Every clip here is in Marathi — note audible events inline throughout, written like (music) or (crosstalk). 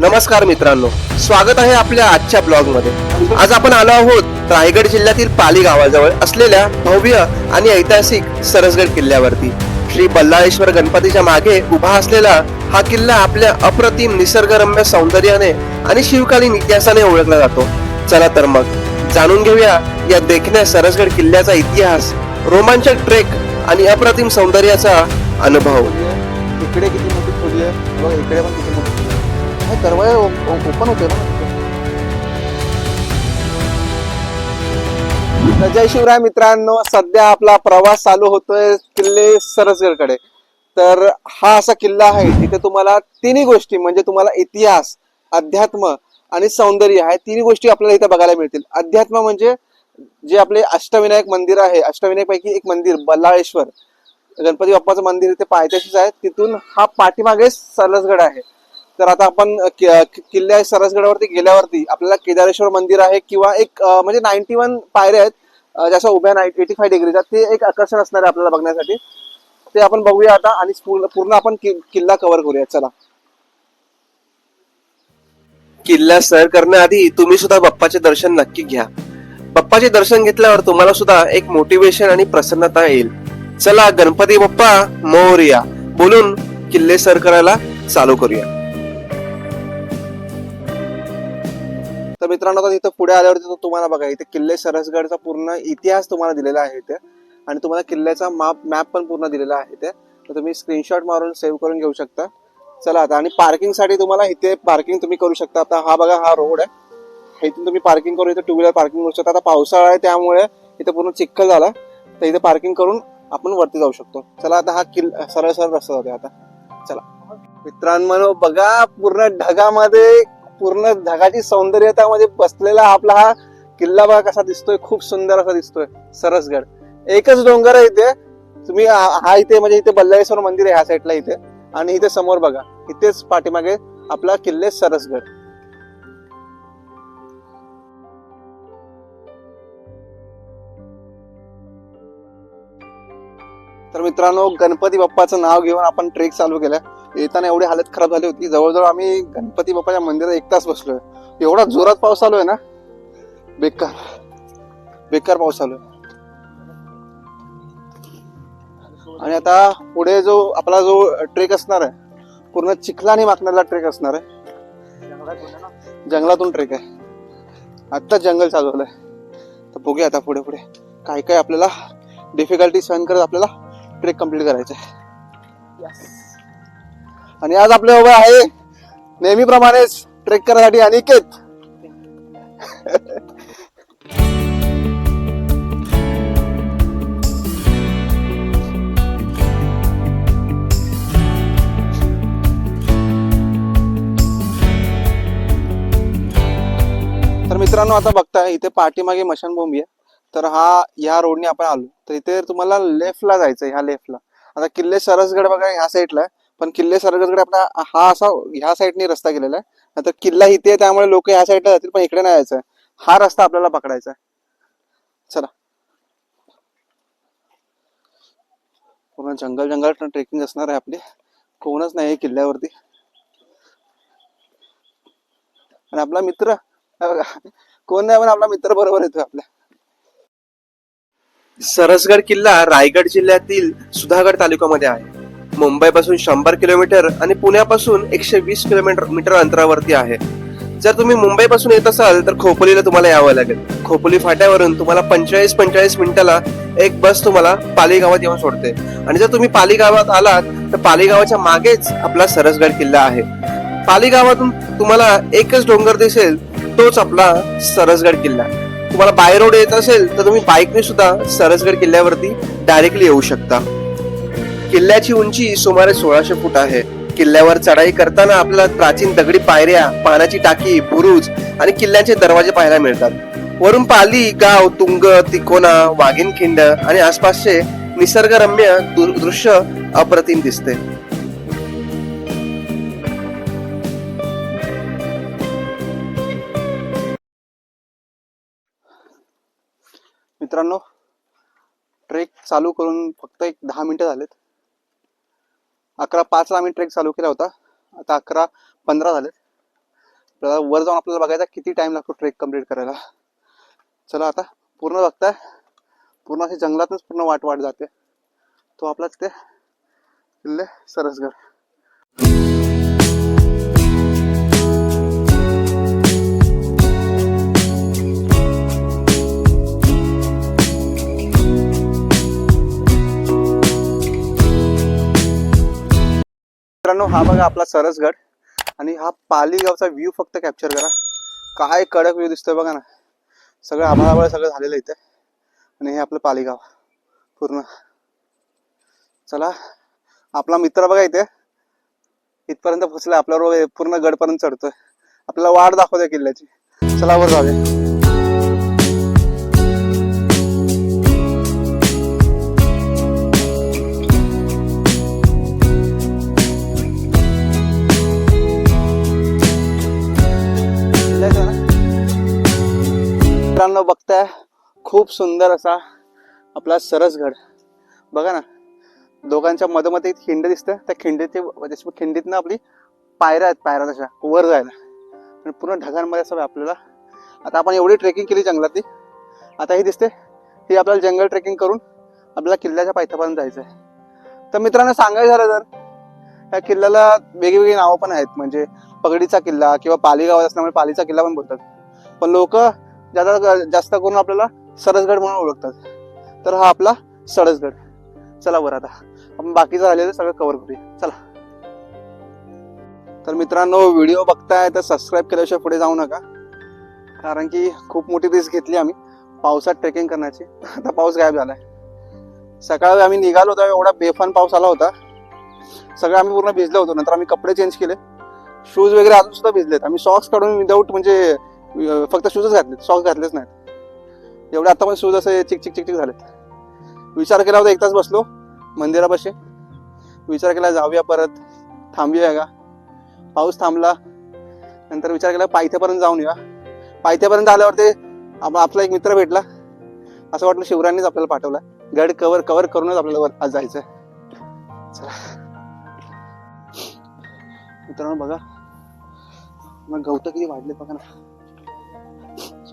नमस्कार मित्रांनो स्वागत आहे आपल्या आजच्या ब्लॉगमध्ये आज आपण आलो आहोत रायगड जिल्ह्यातील पाली गावाजवळ असलेल्या भव्य आणि ऐतिहासिक सरसगड किल्ल्यावरती. श्री बल्लाळेश्वर गणपतीच्या मागे उभा असलेला हा किल्ला आपल्या अप्रतिम निसर्गरम्य सौंदर्याने आणि शिवकालीन इतिहासाने ओळखला जातो. चला तर मग जाणून घेऊया या देखण्या सरसगड किल्ल्याचा इतिहास रोमांचक ट्रेक आणि अप्रतिम सौंदर्याचा अनुभव. इकडे किती मोठी खोली आहे? इकडे पण किती हे ओपन होते ना. जय शिवराय मित्रांनो सध्या आपला प्रवास चालू होतोय किल्ले सरसगडकडे. तर हा असा किल्ला आहे तिथे तुम्हाला तिन्ही गोष्टी म्हणजे तुम्हाला इतिहास अध्यात्म आणि सौंदर्य आहे तिन्ही गोष्टी आपल्याला इथे बघायला मिळतील. अध्यात्म म्हणजे जे आपले अष्टविनायक मंदिर आहे अष्टविनायक पैकी एक मंदिर बल्लाळेश्वर. गणपती बाप्पाचं मंदिर इथे पायथ्याशीच आहे. तिथून हा पाठीमागे सरसगड आहे. तर आता आपण किल्ल्या सरसगडावरती गेल्यावरती आपल्याला केदारेश्वर मंदिर आहे किंवा एक म्हणजे नाईन्टी वन पायऱ्या आहेत अं, उभ्या नाईट एटी फाय डिग्रीचा ते एक आकर्षण असणार आहे आपल्याला बघण्यासाठी. ते आपण बघूया आता आणि पूर्ण पूर्ण आपण किल्ला कव्हर करूया चला. किल्ला सर करण्याआधी तुम्ही सुद्धा बाप्पाचे दर्शन नक्की घ्या. बाप्पाचे दर्शन घेतल्यावर तुम्हाला सुद्धा एक मोटिवेशन आणि प्रसन्नता येईल. चला गणपती बाप्पा मोरया. बोलून किल्ले सर करायला चालू करूया. तर मित्रांनो आता इथं पुढे आल्यावरती तो तुम्हाला बघा इथे किल्ले सरसगडचा पूर्ण इतिहास तुम्हाला दिलेला आहे इथे. आणि तुम्हाला किल्ल्याचा माप मॅप पण पूर्ण दिलेला आहे इथे. तर तुम्ही स्क्रीनशॉट मारून सेव्ह करून घेऊ शकता. चला आता आणि पार्किंगसाठी तुम्हाला इथे पार्किंग तुम्ही करू शकता. आता हा बघा हा रोड आहे. इथून तुम्ही पार्किंग करून इथे टू व्हीलर पार्किंग करू शकता. आता पावसाळा आहे त्यामुळे इथे पूर्ण चिखल झाला. तर इथे पार्किंग करून आपण वरती जाऊ शकतो. चला आता हा किल सरळ सरळ रस्ता जाते आता. चला. मित्रांनो बघा पूर्ण ढगामध्ये पूर्ण ढगाची सौंदर्यतामध्ये बसलेला आपला हा किल्ला बघा कसा दिसतोय खूप सुंदर असा दिसतोय सरसगड. एकच डोंगर आहे इथे. तुम्ही हा इथे म्हणजे इथे बल्लाळेश्वर मंदिर आहे ह्या साईडला इथे. आणि इथे समोर बघा इथेच पाठीमागे आपला किल्ले सरसगड. तर मित्रांनो गणपती बाप्पाचं नाव घेऊन आपण ट्रेक चालू केला येताना एवढी हालत खराब झाली होती. जवळजवळ आम्ही गणपती बाप्पाच्या मंदिरात एक तास बसलोय. एवढा जोरात पाऊस चालू आहे ना? बेकार. बेकार पाऊस चालू आहे. आणि आता पुढे जो आपला जो ट्रेक असणार आहे पूर्ण चिखलाने माकणारा ट्रेक असणार आहे. जंगलातून ट्रेक आहे. आत्ता जंगल चालू आहे तर बघूया आता पुढे पुढे काय काय आपल्याला डिफिकल्टी सहन करत आपल्याला ट्रेक कंप्लीट करायचं आहे. आणि आज आपल्या उभं आहे नेहमीप्रमाणेच ट्रेक करण्यासाठी अनिकेत. तर मित्रांनो आता बघताय इथे पाठीमागे मशानभूमी आहे. तर हा ह्या रोडने आपण आलो. तर इथे तुम्हाला लेफ्टला जायचं ह्या लेफ्टला आता किल्ले सरसगड बघा ह्या साईडला आहे. पण किल्ले सरसगड आपला हा असा ह्या साईडने रस्ता गेलेला आहे. नंतर किल्ला इथे आहे त्यामुळे लोक ह्या साईडला जातील पण इकडे नाही जायचं हा रस्ता आपल्याला पकडायचा आहे. चला. पूर्ण जंगल जंगल ट्रेकिंग असणार आहे आपली. कोणच नाही किल्ल्यावरती. आणि आपला मित्र कोण नाही पण आपला मित्र बरोबर येतो आपल्या. सरसगड किल्ला रायगड जिल्ह्यातील सुधागड तालुक्यामध्ये आहे. मुंबईपासून शंभर किलोमीटर आणि पुण्यापासून एकशे वीस किलोमीटर मीटर अंतरावरती आहे. जर तुम्ही मुंबईपासून येत असाल तर खोपोलीला तुम्हाला यावं लागेल. खोपोली फाट्यावरून तुम्हाला पंचेचाळीस पंचेचाळीस मिनिटाला एक बस तुम्हाला पाली गावात येऊन सोडते. आणि जर तुम्ही पाली गावात आलात तर पाली गावाच्या मागेच आपला सरसगड किल्ला आहे. पाली गावातून तुम्हाला एकच डोंगर दिसेल तोच आपला सरसगड किल्ला. तुम्हाला बाय रोड येत असेल तर तुम्ही बाईकने सुद्धा सरसगड किल्ल्यावरती डायरेक्टली येऊ शकता. किल्ल्याची उंची सुमारे सोळाशे फूट आहे. किल्ल्यावर चढाई करताना आपल्याला प्राचीन दगडी पायऱ्या पाण्याची टाकी बुरुज आणि किल्ल्याचे दरवाजे पाहायला मिळतात. वरून पाली गाव तुंग तिकोना वाघिणखिंड आणि आसपासचे निसर्गरम्य दृश्य अप्रतिम दिसते. मित्रांनो ट्रेक चालू करून फक्त एक दहा मिनटं झालेत. अकरा पाचला आम्ही ट्रेक चालू केला होता. आता अकरा पंधरा झालेत. आपल्याला वर जाऊन आपल्याला बघायचा किती टाइम लागतो ट्रेक कंप्लीट करायला. चला आता पूर्ण बघताय. पूर्ण अशी जंगलातूनच पूर्ण वाट वाट जाते. तो आपला तिथे किल्ले सरसगड मित्रांनो हा बघा आपला सरसगड. आणि हा पालीगावचा व्ह्यू फक्त कॅप्चर करा. काय कडक व्ह्यू दिसतोय बघा ना. सगळं आभाळ सगळं झालेलं इथे. आणि हे आपलं पालीगाव पूर्ण. चला आपला मित्र बघा इथे. इथपर्यंत पोहोचलाय. आपल्यावर पूर्ण गडपर्यंत चढतोय. आपल्याला वाट दाखवतोय किल्ल्याची. चला वर जाऊया. खूप सुंदर असा आपला सरसगड. बघा ना दोघांच्या मधोमध एक खिंड दिसतं. त्या खिंडीचे म्हणजे खिंडीतनं आपली पायऱ्या आहेत पायऱ्या तशा वर जायला. आणि पूर्ण ढगांमध्ये असं आपल्याला आता आपण एवढी ट्रेकिंग केली जंगलातली. आता ही दिसते ही आपल्याला जंगल ट्रेकिंग करून आपल्याला किल्ल्याच्या पायथ्यापर्यंत जायचं आहे तर मित्रांनो सांगायचं झालं तर या किल्ल्याला वेगवेगळी नावं पण आहेत. म्हणजे पगडीचा किल्ला किंवा पाली गावात असल्यामुळे पालीचा किल्ला पण बोलतात. पण लोक ज्यादा जास्त करून आपल्याला सरसगड म्हणून ओळखतात. तर हा आपला सरसगड. चला वर आता. आपण बाकीचं राहिलेलं सगळं कव्हर करूया. चला. तर मित्रांनो व्हिडिओ बघताय तर सबस्क्राईब केल्याशिवाय पुढे जाऊ नका. कारण की खूप मोठी रिस्क घेतली आम्ही. पावसात ट्रेकिंग करण्याची. आता पाऊस गायब झालाय. सकाळी आम्ही निघालो होतो एवढा बेफान पाऊस आला होता. सगळं आम्ही पूर्ण भिजलो होतो. नंतर आम्ही कपडे चेंज केले. शूज वगैरे अजून सुद्धा भिजलेत. आम्ही सॉक्स काढून विदाऊट म्हणजे फक्त शूजच घातलेत. सॉक्स घातलेच नाहीत. एवढे आता पण शूज असे चिक चिक चिक चिक झाले. विचार केला होता एक तास बसलो मंदिरापाशी विचार केला जाऊया परत थांबूया का? पाऊस थांबला. नंतर विचार केला पायथ्यापर्यंत जाऊन येऊया. पायथ्यापर्यंत आल्यावर ते आपला एक मित्र भेटला. असं वाटलं शिवरायांनीच आपल्याला पाठवला. गड कवर कवर करूनच आपल्याला वर आज जायचं चला. मित्रांनो बघा. मग गवत किती वाढले बघा ना.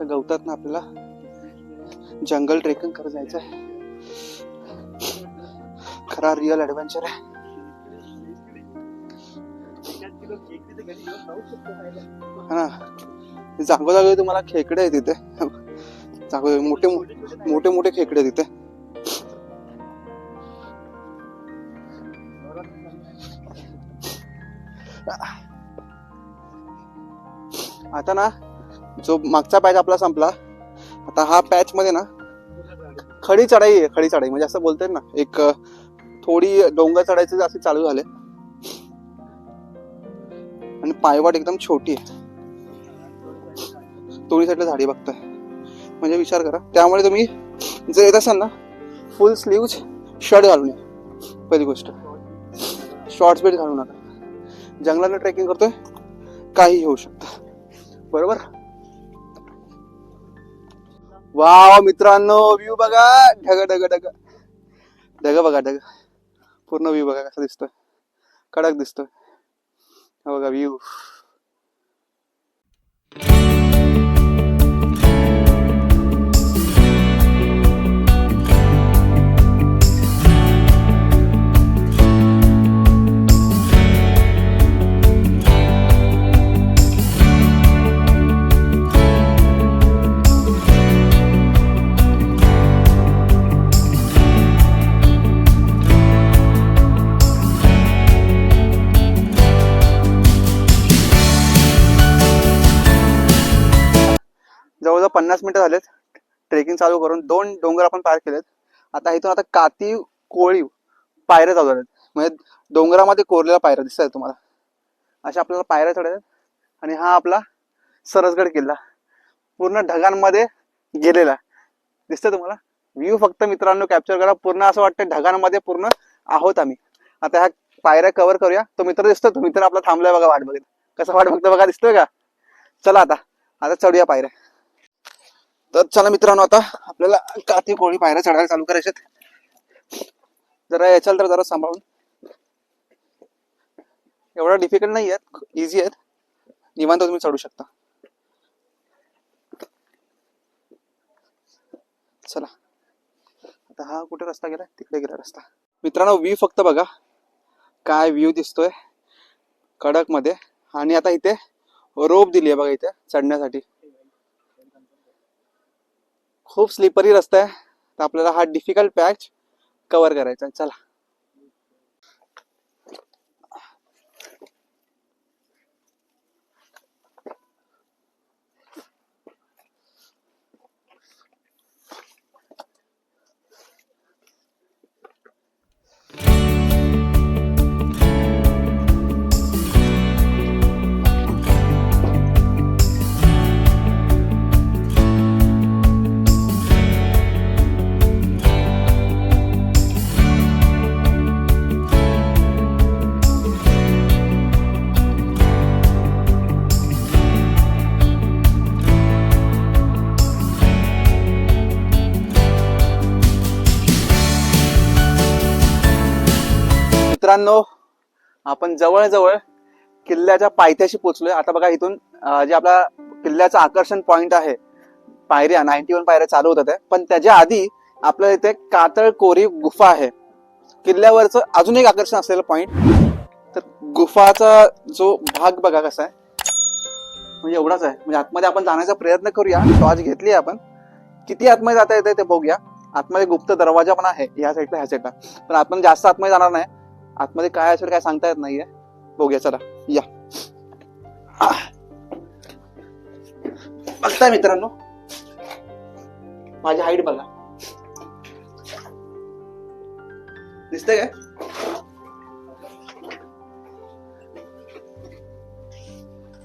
गवतात ना आपल्याला जंगल ट्रेकिंग करत जायचं आहे. खरा रिअल ऍडव्हेंचर आहे. हा. जागो जागोजागी तुम्हाला खेकडे आहे तिथे जागो मोठे मोठे मोठे खेकडे तिथे आता ना जो मागचा पॅच आपला संपला आता हा पॅच मध्ये ना खडी चढाई आहे खडी चढाई. म्हणजे असं बोलतात ना एक थोडी डोंगर चढायचं असे चालू झाले आणि पायवाट एकदम छोटी आहे. दोन्ही साईडला झाडी बघताय. म्हणजे विचार करा. त्यामुळे तुम्ही जर येत असाल ना फुल स्लीव शर्ट घालून या. पहिली गोष्ट. शॉर्ट्स बेल्ट घालू नका. जंगलाला ट्रेकिंग करतोय काही होऊ शकतं. बरोबर? वा मित्रांनो व्ह्यू बघा. ढग ढग ढग. ढग बघा ढग. पूर्ण व्ह्यू बघा कसा दिसतोय. कडक दिसतोय. हो बघा व्ह्यू जवळजवळ पन्नास मिनिटं झालेत. ट्रेकिंग चालू करून दोन डोंगर आपण पार केलेत. आता इथून आता काती कोळीव पायऱ्या चालू झाल्यात. म्हणजे डोंगरामध्ये कोरलेल्या पायऱ्या दिसत आहेत तुम्हाला. अशा आपल्याला पायऱ्या चढायच्या आणि हा आपला सरसगड किल्ला. पूर्ण ढगांमध्ये गेलेला. दिसतंय तुम्हाला? व्ह्यू फक्त मित्रांनो कॅप्चर करा. पूर्ण असं वाटतं ढगांमध्ये पूर्ण आहोत आम्ही. आता ह्या पायऱ्या कव्हर करूया. तो मित्र दिसतो तो मित्र आपला थांबलाय बघा वाट बघित. कसा वाट बघतो बघा? दिसतोय का? चला आता. आता चढूया पायऱ्या. तर चला मित्रांनो आता आपल्याला काती कोळी पायऱ्या चढायला चालू करायच्यात जरा याच्याल तर जरा सांभाळून. एवढा डिफिकल्ट नाही आहेत इझी आहेत. निवांत तुम्ही चढू शकता. चला. आता हा कुठे रस्ता गेला? तिकडे गेला रस्ता. मित्रांनो व्ह्यू फक्त बघा. काय व्ह्यू दिसतोय. कडकमध्ये आणि आता इथे रोप दिली आहे बघा इथे चढण्यासाठी. खूप स्लिपरी रस्ता आहे. तर आपल्याला हा डिफिकल्ट पॅच कव्हर करायचा आहे. चला. मित्रांनो आपण जवळजवळ किल्ल्याच्या पायथ्याशी पोचलोय. आता बघा इथून जे आपला किल्ल्याचं आकर्षण पॉइंट आहे पायऱ्या नाईन्टी वन पायऱ्या चालू होतात आहे. पण त्याच्या आधी आपल्या इथे कातळ कोरी गुफा आहे. किल्ल्यावरचं अजून एक आकर्षण असलेलं पॉइंट तर गुफाचा जो भाग बघा कसा आहे. म्हणजे एवढाच आहे. म्हणजे आतमध्ये आपण जाण्याचा प्रयत्न करूया. टॉर्च घेतली आहे आपण. किती आतमध्ये जाता येते ते बघूया. आतमध्ये गुप्त दरवाजा पण आहे ह्या साईडला ह्या साईडला पण आपण जास्त आतमध्ये जाणार नाही. आतमध्ये काय असेल काय सांगता येत नाहीये. बघूया चला. या. बघताय मित्रांनो? माझी हाईट बघा. दिसतंय काय?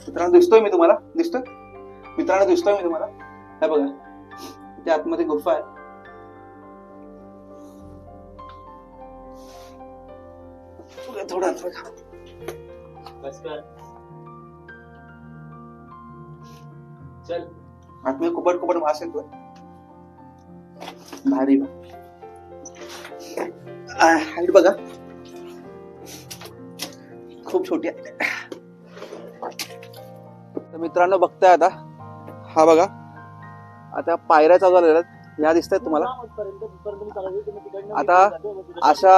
मित्रांनो दिसतोय मी तुम्हाला? दिसतोय? मित्रांनो दिसतोय मी तुम्हाला? काय बघा. त्या आतमध्ये गुफा आहे. बघा. चल कुबट वास येतोय भारी. हाईट बघा. खूप छोटी आहे. तर मित्रांनो बघताय आता. हा बघा. आता पायऱ्या चालू झालेल्या आहेत. या दिसत आहेत तुम्हाला आता अशा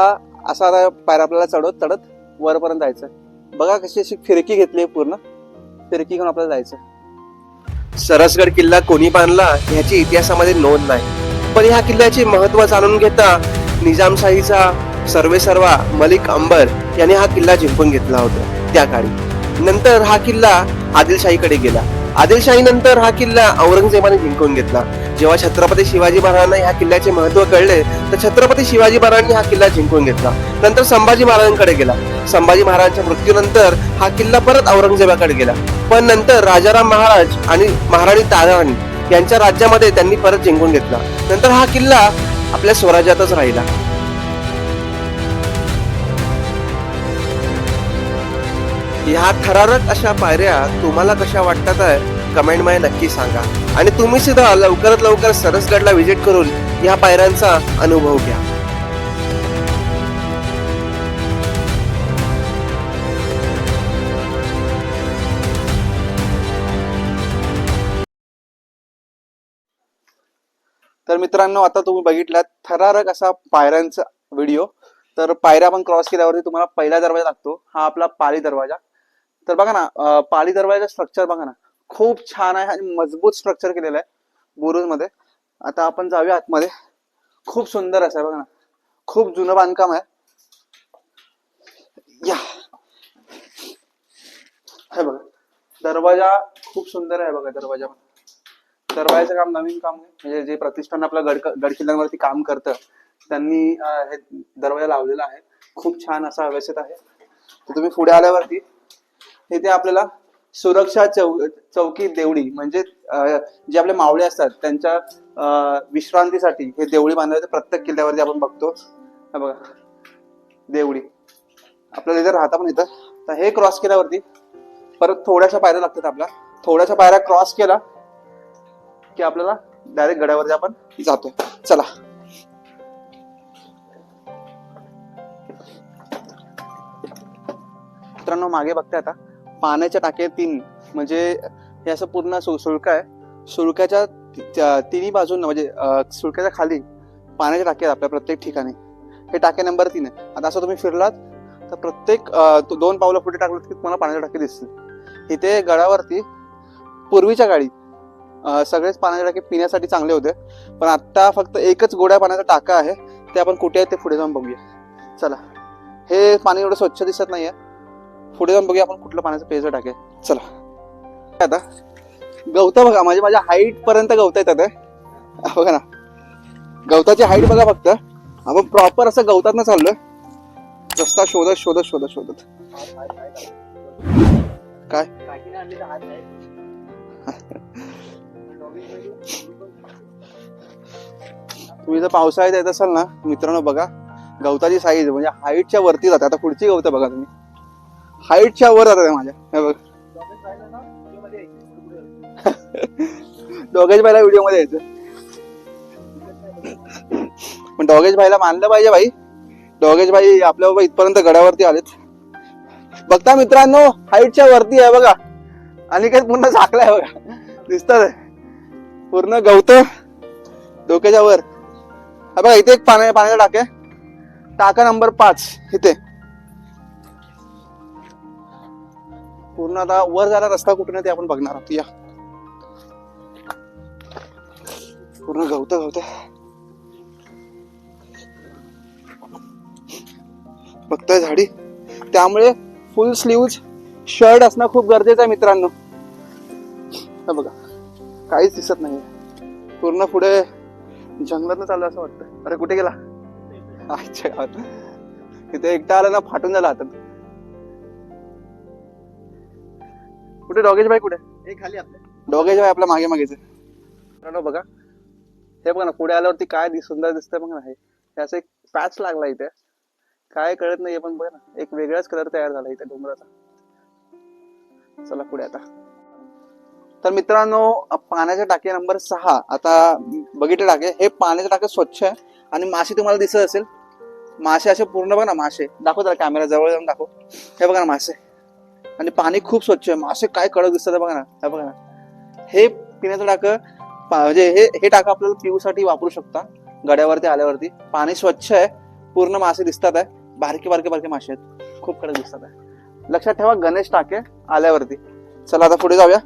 असा आता पायऱ्या आपल्याला चढत चढत. वरपर्यंत जायचं. बघा कशी अशी फिरकी घेतली पूर्ण. फिरकी घेऊन आपल्याला जायचं. सरसगड किल्ला कोणी बांधला ह्याची इतिहासामध्ये नोंद नाही. पण ह्या किल्ल्याचे महत्त्व जाणून घेता निजामशाहीचा सर्वेसर्वा मलिक अंबर याने हा किल्ला जिंकून घेतला होता. त्या काळी. नंतर हा किल्ला आदिलशाहीकडे गेला. आदिलशाहीनंतर हा किल्ला औरंगजेबाने जिंकून घेतला. जेव्हा छत्रपती शिवाजी महाराजांना ह्या किल्ल्याचे महत्त्व कळले तर छत्रपती शिवाजी महाराजांनी हा किल्ला जिंकून घेतला. नंतर संभाजी महाराजांकडे गेला. संभाजी महाराजांच्या मृत्यूनंतर हा किल्ला परत औरंगजेबाकडे गेला. पण नंतर राजाराम महाराज आणि महाराणी ताराणी यांच्या राज्यामध्ये त्यांनी परत जिंकून घेतला. नंतर हा किल्ला आपल्या स्वराज्यातच राहिला. ह्या थरारक अशा पायऱ्या तुम्हाला कशा वाटतात आहे कमेंटमध्ये नक्की सांगा. आणि तुम्ही सुद्धा लवकरात लवकर सरसगडला व्हिजिट करून या पायऱ्यांचा अनुभव घ्या. तर मित्रांनो आता तुम्ही बघितलात थरारक असा पायऱ्यांचा व्हिडिओ तर पायऱ्या आपण क्रॉस केल्यावरती तुम्हाला पहिला दरवाजा लागतो. हा आपला पाली दरवाजा. तर बघा ना पाळी दरवाजा स्ट्रक्चर बघा ना. खूप छान आहे आणि मजबूत स्ट्रक्चर केलेलं आहे बुरुजमध्ये आता आपण जाऊया आतमध्ये. खूप सुंदर असं आहे बघा ना. खूप जुनं बांधकाम आहे. या. हे बघा. दरवाजा खूप सुंदर आहे बघा दरवाजा दरवाजाचं काम नवीन काम आहे. म्हणजे जे प्रतिष्ठान आपल्या गड गड किल्ल्यांवरती काम करतं त्यांनी हे दरवाजा लावलेला आहे. खूप छान असा व्यवस्थित आहे. तर तुम्ही पुढे आल्यावरती इथे आपल्याला सुरक्षा चौ चौकी देवळी म्हणजे जे आपले मावळे असतात त्यांच्या विश्रांतीसाठी हे देवळी बांधले प्रत्येक किल्ल्यावरती आपण बघतो. बघा. देवळी. आपल्याला इथे राहता पण येतं. तर हे क्रॉस केल्यावरती परत थोड्याशा पायऱ्या लागतात आपल्या. थोड्याशा पायऱ्या क्रॉस केला की आपल्याला डायरेक्ट गड्यावरती आपण जातोय. चला. मित्रांनो मागे बघते आता. पाण्याच्या टाक्या तीन म्हणजे हे असं पूर्ण सु- सुळक आहे. सुळक्याच्या तिन्ही बाजूंना म्हणजे सुळक्याच्या खाली पाण्याच्या टाक्या आहेत आपल्या प्रत्येक ठिकाणी. हे टाके नंबर तीन आहे. आता असं तुम्ही फिरलात तर प्रत्येक दोन पावलं पुढे टाकलं की तुम्हाला पाण्याचे टाके दिसतील. इथे गडावरती पूर्वीच्या काळी सगळेच पाण्याचे टाके पिण्यासाठी चांगले होते. पण आत्ता फक्त एकच गोड्या पाण्याचा टाका आहे. ते आपण कुठे आहे ते पुढे जाऊन बघूया. चला. हे पाणी एवढं स्वच्छ दिसत नाही आहे पुढे जाऊन बघूया आपण कुठलं पाण्याचं पेज टाके चला. आता गवता बघा म्हणजे माझ्या हाईट पर्यंत गवत येतात बघा ना. गवताची हाईट बघा फक्त. आपण प्रॉपर असं गवतात चाललोय. रस्ता शोधत शोधत शोधत शोधत. काय? तुम्ही जर पावसाळ्यात येत असाल ना मित्रांनो बघा गवताची साईज म्हणजे हाईटच्या वरती जाते. आता पुढची गवत बघा तुम्ही. हाईटच्या वर जातात माझ्या. हे बघ. (laughs) डॉगेज भाईला व्हिडिओमध्ये यायचं. पण डॉगेज भाईला मानलं पाहिजे भाई डॉगेज भाई आपल्या बाबा इथपर्यंत गडावरती आलेत. बघता मित्रांनो हाईटच्या वरती आहे बघा. आणि काय पूर्ण झाकलाय बघा. दिसतात पूर्ण गवत डोक्याच्या वर. हा बघा इथे एक पाण्या पाण्याचा टाक आहे. टाका नंबर पाच. इथे. पूर्ण आता वर जायला रस्ता कुठून आहे ते आपण बघणार आहोत. या. पूर्ण गवत गवत. बघताय झाडी. त्यामुळे फुल स्लीव्ज शर्ट असणं खूप गरजेचं आहे मित्रांनो. बघा काहीच दिसत नाही पूर्ण पुढे जंगलात चाललं असं वाटतं. अरे कुठे गेला? अच्छा गावात. तिथे एकटा आला ना फाटून झाला हातात. कुठे? डॉगेज बाई कुठे? हे खाली आपल्या. डॉगेज बाई आपल्या मागे मागेच. मित्रांनो बघा. हे बघा ना पुढे आल्यावरती काय सुंदर दिसतंय बघा ना हे. असं एक पॅच लागला इथे. काय कळत नाहीये पण बघा ना एक वेगळाच कलर तयार झाला इथे डोंगराचा. चला पुढे आता. तर मित्रांनो अ, पाण्याचे टाके नंबर सहा. आता बघितले टाके. हे पाण्याचे टाके स्वच्छ आहे. आणि मासे तुम्हाला दिसत असेल. मासे असे पूर्ण बघा ना मासे. दाखव त्याला कॅमेरा जवळ जाऊन दाखव. हे बघा ना मासे. आणि पाणी खूप स्वच्छ आहे. मासे काय कडक दिसतात बघा ना. हे बघा ना. हे पिण्याचं टाकं पा- म्हणजे हे हे टाकं आपल्याला पिऊसाठी वापरू शकता. गड्यावरती आल्यावरती. पाणी स्वच्छ आहे. पूर्ण मासे दिसतात आहे. बारके बारके बारके मासे आहेत. खूप कडक दिसतात आहे. लक्षात ठेवा गणेश टाके आल्यावरती. चला आता पुढे जाऊया.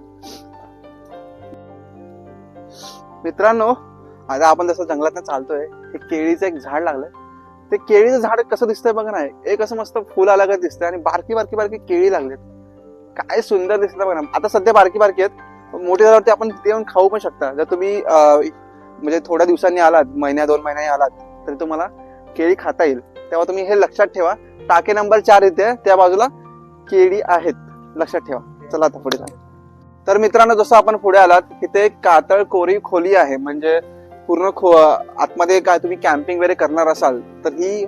मित्रांनो आता आपण जसं जंगलात चालतोय हे केळीचं एक झाड लागलंय. ते केळीचं झाड कसं दिसतंय बघा ना. एक असं मस्त फुल आल्यागत दिसतंय आणि बारकी बारकी बारकी केळी लागलेत. काय सुंदर दिसतं बघा आता सध्या बारकी बारकी आहेत. मोठे मोठी झाल्यावरती आपण तिथे येऊन खाऊ पण शकता. जर तुम्ही म्हणजे थोड्या दिवसांनी आलात महिन्या दोन महिन्याने आलात तरी तुम्हाला केळी खाता येईल. तेव्हा तुम्ही हे लक्षात ठेवा. टाके नंबर चार इथे त्या बाजूला केळी आहेत. लक्षात ठेवा. चला आता पुढे जा तर मित्रांनो जसं आपण पुढे आलात तिथे कातळ कोरी खोली आहे. म्हणजे पूर्ण खो आतमध्ये काय तुम्ही कॅम्पिंग वगैरे करणार असाल तर ही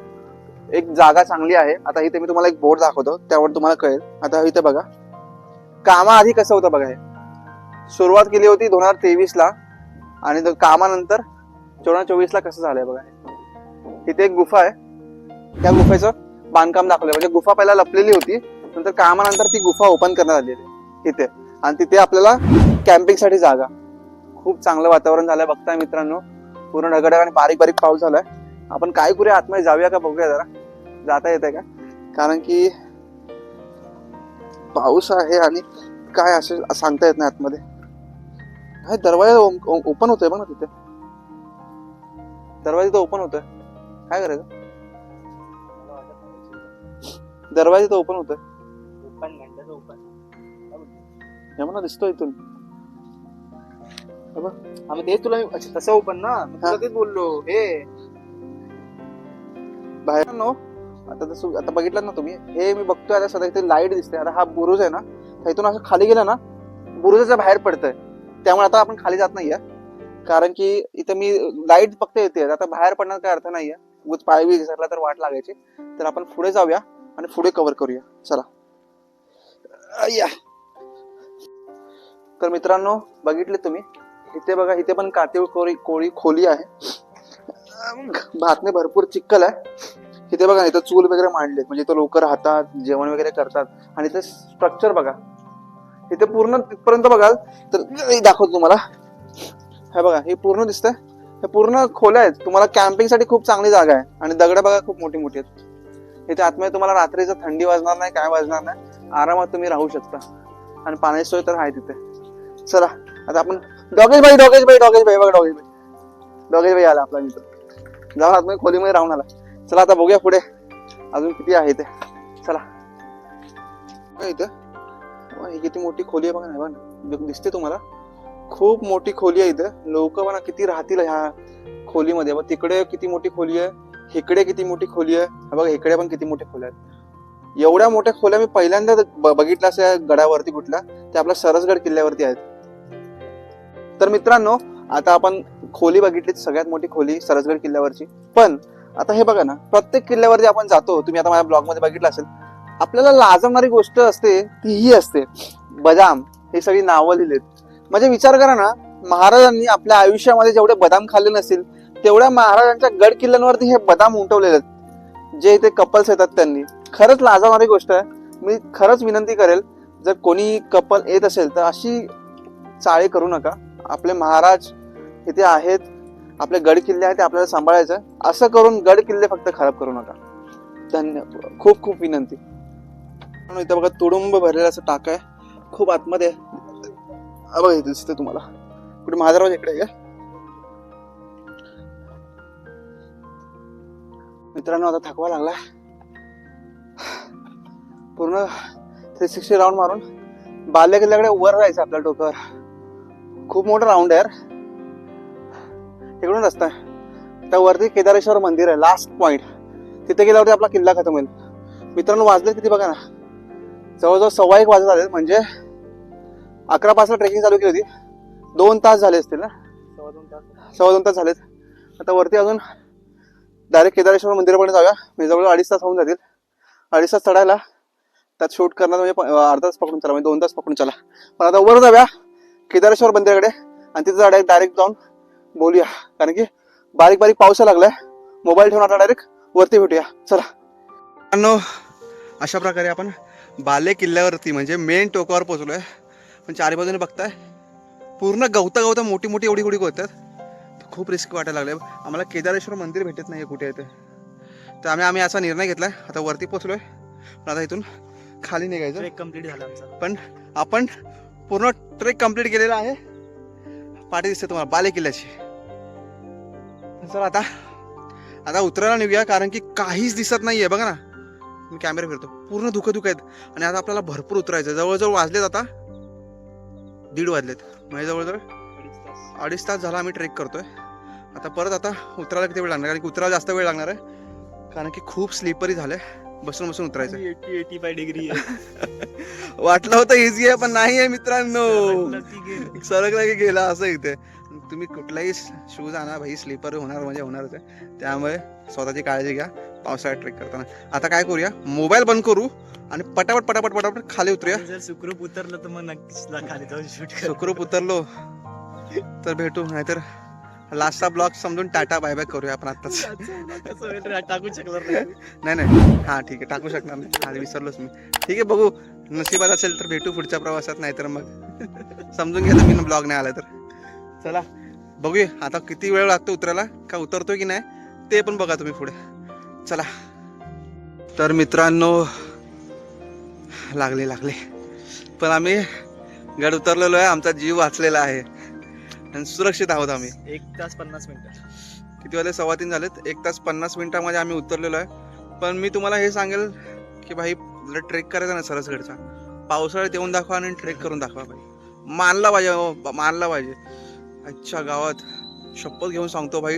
एक जागा चांगली आहे. आता इथे मी तुम्हाला एक बोर्ड दाखवतो. त्यावर तुम्हाला कळेल. आता इथे बघा. कामाआधी कसं होतं बघा हे. सुरुवात केली होती दोन हजार तेवीस ला आणि कामानंतर दोन हजार चोवीस ला कसं झालंय बघा हे. इथे एक गुफा आहे. त्या गुफेचं बांधकाम दाखवलंय. म्हणजे गुफा पहिला लपलेली होती नंतर कामानंतर ती गुफा ओपन करण्यात आलेली आहे इथे. आणि तिथे आपल्याला कॅम्पिंगसाठी जागा. खूप चांगलं वातावरण झालंय. बघताय मित्रांनो पूर्ण ढगडग आणि बारीक बारीक पाऊस झालाय. आपण काय करूया आतमध्ये जाऊया का बघूया जरा. जाता येते का? कारण की पाऊस आहे आणि काय असे सांगता येत नाही आतमध्ये? काय दरवाजा ओपन होतोय बघ ना तिथे. दरवाजा तर ओपन होतोय. काय करायचं? दरवाजा तर ओपन होतोय. ओपन घंट्याचं ओपन हे म्हणा दिसतोय इथून. आम्ही तेच तुला अच्छा तसं ओपन ना? हा. तेच बोललो. हे. बाहेर नो आता जसं आता बघितलं ना तुम्ही हे मी बघतोय आता सध्या इथे लाइट दिसते आता हा बुरुज आहे ना तर इथून असं खाली गेलं ना बुरुजाच्या बाहेर पडतंय. त्यामुळे आता आपण खाली जात नाहीये. कारण की इथं मी लाइट फक्त येते. आता बाहेर पडण्यात काय अर्थ नाहीये. उगाच पाय बी घसरला तर वाट लागायची. तर आपण पुढे जाऊया आणि पुढे कव्हर करूया. चला. या तर मित्रांनो बघितले तुम्ही इथे बघा इथे पण कातीव कोळी कोळी खोली आहे. भातने भरपूर चिक्कल आहे. इथे बघा इथं चूल वगैरे मांडले म्हणजे इथं लोक राहतात जेवण वगैरे करतात. आणि इथं स्ट्रक्चर बघा. इथे पूर्ण तिथपर्यंत बघाल तर दाखवतो तुम्हाला. हे बघा हे पूर्ण दिसतंय. हे पूर्ण खोल्या आहेत. तुम्हाला कॅम्पिंगसाठी खूप चांगली जागा आहे. आणि दगड बघा खूप मोठी मोठी आहेत. इथे आतमध्ये तुम्हाला रात्रीचं थंडी वाजणार नाही काय वाजणार नाही. आरामात तुम्ही राहू शकता. आणि पाण्याची सोय तर आहे तिथे. चला आता आपण डॉगेश भाई डॉगेश भाई डॉगेश भाई बघा डॉगेश भाई. डॉगेश भाई आला आपला मित्र. जाऊन आतमध्ये खोलीमध्ये राहून आला. चला आता बघूया पुढे. अजून किती आहे ते चला. बघा इथं. ही किती मोठी खोली आहे बघा ना बघा. ना. दिसते तुम्हाला. खूप मोठी खोली आहे इथं. लोक बघा किती राहतील ह्या खोलीमध्ये. बघ तिकडे किती मोठी खोली आहे. इकडे किती मोठी खोली आहे. बघा इकडे पण किती मोठ्या खोल्या आहेत. एवढ्या मोठ्या खोल्या मी पहिल्यांदा ब- बघितल्या अशा गडावरती कुठल्या. ते आपल्या सरसगड किल्ल्यावरती आहेत. तर मित्रांनो आता आपण खोली बघितली सगळ्यात मोठी खोली सरसगड किल्ल्यावरची. पण आता हे बघा ना प्रत्येक किल्ल्यावरती आपण जातो तुम्ही आता माझ्या ब्लॉगमध्ये बघितलं असेल आपल्याला लाजवणारी गोष्ट असते ती ही असते. बदाम हे सगळी नावं लिहिलेत. म्हणजे विचार करा ना महाराजांनी आपल्या आयुष्यामध्ये जेवढे बदाम खाल्ले नसतील तेवढ्या महाराजांच्या गड किल्ल्यांवरती हे बदाम उमटवलेले आहेत. जे इथे कपल्स येतात त्यांनी. खरंच लाजवणारी गोष्ट आहे. मी खरंच विनंती करेल जर कोणी कपल येत असेल तर अशी चाळे करू नका. आपले महाराज इथे आहेत आपले गड किल्ले आहेत ते आपल्याला सांभाळायचं असं करून गड किल्ले फक्त खराब करू नका. धन्य खूप खूप विनंती. म्हणून इथं बघा तुडुंब भरलेलं असं टाक आहे. खूप आतमध्ये आहे. बघा इथे दिसतं तुम्हाला. कुठे महादेवराज इकडे आहे मित्रांनो आता थकवा लागला पूर्ण थ्री सिक्स्टी राऊंड मारून बाल्य किल्ल्याकडे वर जायचं आपल्या डोक्यावर. खूप मोठं राऊंड आहे यार. इकडून रस्ता आहे. त्या वरती केदारेश्वर मंदिर आहे लास्ट पॉइंट तिथे गेल्यावरती आपला किल्ला खतम होईल. मित्रांनो वाजले किती बघा ना. जवळजवळ सव्वा एक वाजत आले म्हणजे अकरा पाचला ट्रेकिंग चालू केली होती. दोन तास झाले असतील ना? सव्वा दोन तास. सव्वा दोन तास झालेत. आता वरती अजून डायरेक्ट केदारेश्वर मंदिरापर्यंत जाऊया. म्हणजे जवळ अडीच तास होऊन जातील. अडीच तास चढायला त्यात शूट करणार म्हणजे अर्धा तास पकडून चला म्हणजे दोन तास पकडून चला. पण आता वर जाऊया. केदारेश्वर मंदिराकडे. आणि तिथं डायरेक्ट डायरेक्ट जाऊन बोलूया. कारण की बारीक बारीक पाऊस लागलाय. मोबाईल ठेवून आता डायरेक्ट वरती भेटूया. चला. अशा प्रकारे आपण बाले किल्ल्यावरती म्हणजे मेन टोकावर पोहोचलोय. पण चारी बाजूने बघताय पूर्ण गवता गवता मोठी मोठी एवढी एवढी गवतात खूप रिस्क वाटायला लागले आम्हाला केदारेश्वर मंदिर भेटत नाही कुठे आहे ते. तर आम्ही आम्ही असा निर्णय घेतलाय. आता वरती पोहोचलोय. पण आता इथून खाली निघायचं. ट्रेक कंप्लीट झाला आमचा. आपण पूर्ण ट्रेक कंप्लीट केलेला आहे. पाठी दिसते तुम्हाला बाले किल्ल्याची. चला आता. आता उतरायला निघूया कारण की काहीच दिसत नाहीये बघा ना. मी कॅमेरा फिरतो. पूर्ण धुकं धुकं आहेत. आणि आता आपल्याला भरपूर उतरायचं आहे. जवळजवळ वाजलेत आता. दीड वाजलेत. म्हणजे जवळजवळ अडीच तास झाला आम्ही ट्रेक करतोय. आता परत आता उतरायला किती वेळ लागणार? कारण की उतरायला जास्त वेळ लागणार आहे. कारण की खूप स्लिपरी झालंय. बसून बसून उतरायचं एटी एटी फाय डिग्री (laughs) वाटलं होतं इझी आहे पण नाही आहे मित्रांनो सरकला की गेला असं इथे. तुम्ही कुठलाही शूज आणा भाई स्लीपर होणार म्हणजे होणारच आहे त्यामुळे स्वतःची काळजी घ्या. पावसाळ्यात ट्रेक करताना. आता काय करूया? मोबाईल बंद करू आणि पटापट पटापट पटापट खाली उतरूया. जर सुखरूप उतरलं तर मग नक्कीच खाली जाऊन शूट सुखरूप उतरलो तर भेटू. नाहीतर लास्टचा ब्लॉग समजून टाटा बाय बाय करूया आपण आताच टाकू शकणार नाही. नाही नाही. हा ठीक आहे. टाकू शकणार नाही. आधी विसरलोच मी. ठीक आहे बघू. नशिबात असेल तर भेटू पुढच्या प्रवासात नाहीतर मग. समजून घ्या तुम्ही ब्लॉग नाही आला तर. चला बघूया आता किती वेळ लागतो उतरायला का उतरतोय की नाही ते पण बघा तुम्ही पुढे. चला. तर मित्रांनो लागले लागले. पण आम्ही गड उतरलेलो आहे आमचा जीव वाचलेला आहे. आणि सुरक्षित आहोत आम्ही. एक तास पन्नास मिनिटं. किती वाजले सव्वा तीन झालेत. एक तास पन्नास मिनिटामध्ये आम्ही उतरलेलो आहे. पण मी तुम्हाला हे सांगेल की भाई जर ट्रेक करायचा ना सरसगडचा पावसाळ्यात येऊन दाखवा आणि ट्रेक करून दाखवा भाई. मानला पाहिजे हो, मानला पाहिजे. अच्छा गावात. शपथ घेऊन सांगतो भाई.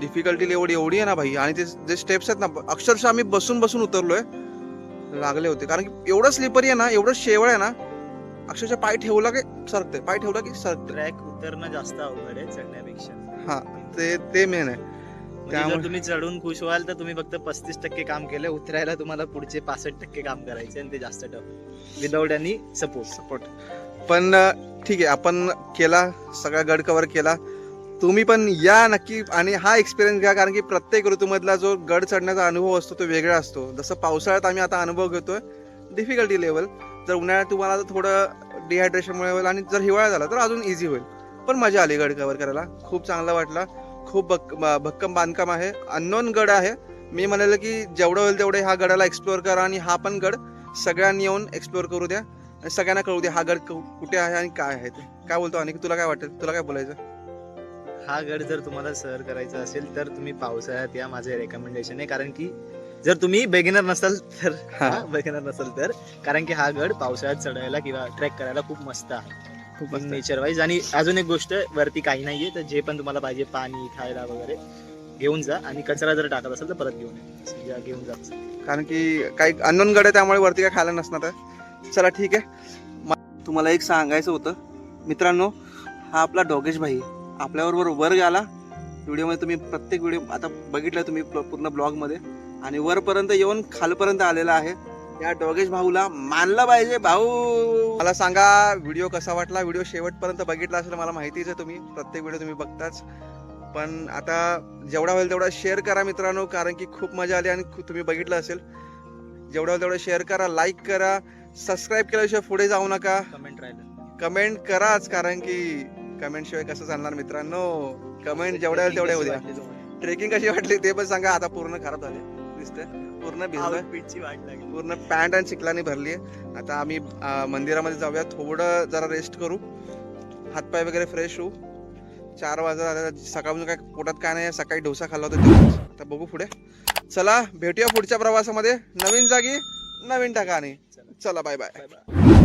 डिफिकल्टी एवढी एवढी आहे ना भाई. आणि ते जे स्टेप्स आहेत ना अक्षरशः आम्ही बसून बसून उतरलोय. लागले होते. कारण की एवढं स्लिपरी आहे ना एवढं शेवळ आहे ना अक्षरशः पाय ठेवला की सरकते पाय ठेवला की सरकते ट्रॅक उतरणं जास्त अवघड आहे चढण्यापेक्षा. हा ते ते मेन आहे. म्हणजे त्यामुळे- तुम्ही चढून खुश व्हाल तर तुम्ही फक्त पस्तीस टक्के काम केलं उतरायला तुम्हाला पुढचे पासष्ट टक्के काम करायचे आणि ते जास्त टफ विदाऊट आणि सपोर्ट सपोर्ट पण ठीक आहे आपण केला सगळा गड कवर केला. तुम्ही पण या नक्की आणि हा एक्सपिरियन्स घ्या कारण की प्रत्येक ऋतूमधला जो गड चढण्याचा अनुभव असतो तो वेगळा असतो. जसं पावसाळ्यात आम्ही आता अनुभव घेतोय डिफिकल्टी लेवल जर उन्हाळ्यात तुम्हाला थोडं डिहायड्रेशनमुळे होईल आणि जर हिवाळा झाला तर अजून इझी होईल. पण मजा आली गड कवर करायला. खूप चांगला वाटला. खूप भक् भक्कम बांधकाम आहे. अननोन गड आहे. मी म्हणाल की जेवढं होईल तेवढे ह्या गडाला एक्सप्लोअर करा आणि हा पण गड सगळ्यांनी येऊन एक्सप्लोअर करू द्या. आणि सगळ्यांना कळू द्या हा गड कुठे आहे आणि काय आहे ते. काय बोलतो आणि तुला काय वाटेल? तुला काय बोलायचं? हा गड जर तुम्हाला सर करायचा असेल तर तुम्ही पावसाळ्यात या माझे रेकमेंडेशन आहे. कारण की जर तुम्ही बेगिनर नसाल तर हा. बेगिनर नसाल तर कारण की हा गड पावसाळ्यात चढायला किंवा ट्रेक करायला खूप मस्त आहे. खूप आहे. नेचर वाईज आणि अजून एक गोष्ट वरती काही नाहीये तर जे पण तुम्हाला पाहिजे पाणी खायला वगैरे घेऊन जा. आणि कचरा जर टाकत असेल तर परत घेऊन या. घेऊन जा. कारण की काही अननोन गड आहे त्यामुळे वरती काय खायला नसणार आहे. चला ठीक आहे. तुम्हाला एक सांगायचं होतं. मित्रांनो हा आपला डोगेश भाई आपल्याबरोबर वर गेला व्हिडिओमध्ये तुम्ही प्रत्येक व्हिडिओ आता बघितलं तुम्ही पूर्ण ब्लॉगमध्ये. आणि वरपर्यंत येऊन खालपर्यंत आलेला आहे. या डोगेश भाऊला मानलं पाहिजे भाऊ. मला सांगा व्हिडिओ कसा वाटला? व्हिडिओ शेवटपर्यंत बघितला असेल मला माहितीच आहे तुम्ही. प्रत्येक व्हिडिओ तुम्ही बघताच. पण आता जेवढा होईल तेवढा शेअर करा मित्रांनो कारण की खूप मजा आली आणि तुम्ही बघितलं असेल. जेवढा होईल तेवढं शेअर करा लाईक करा. सबस्क्राईब केल्याशिवाय पुढे जाऊ नका. कमेंट राहिलं. कमेंट कराच कारण की कमेंट शिवाय कसं चालणार मित्रांनो? कमेंट जेवढ्या होईल तेवढ्या उद्या ट्रेकिंग कशी वाटली ते पण सांगा. आता पूर्ण खराब झाले. दिसतंय. पूर्ण लागली. पूर्ण पॅन्ट आणि चिखलानी भरली आहे आता आम्ही मंदिरामध्ये जाऊया. थोडं जरा रेस्ट करू. हातपाय वगैरे फ्रेश होऊ. चार वाजता आता सकाळपासून काय पोटात काय नाही सकाळी डोसा खाल्ला होता आता बघू पुढे. चला भेटूया पुढच्या प्रवासामध्ये. नवीन जागी नवीन ठिकाणी. चला बाय बाय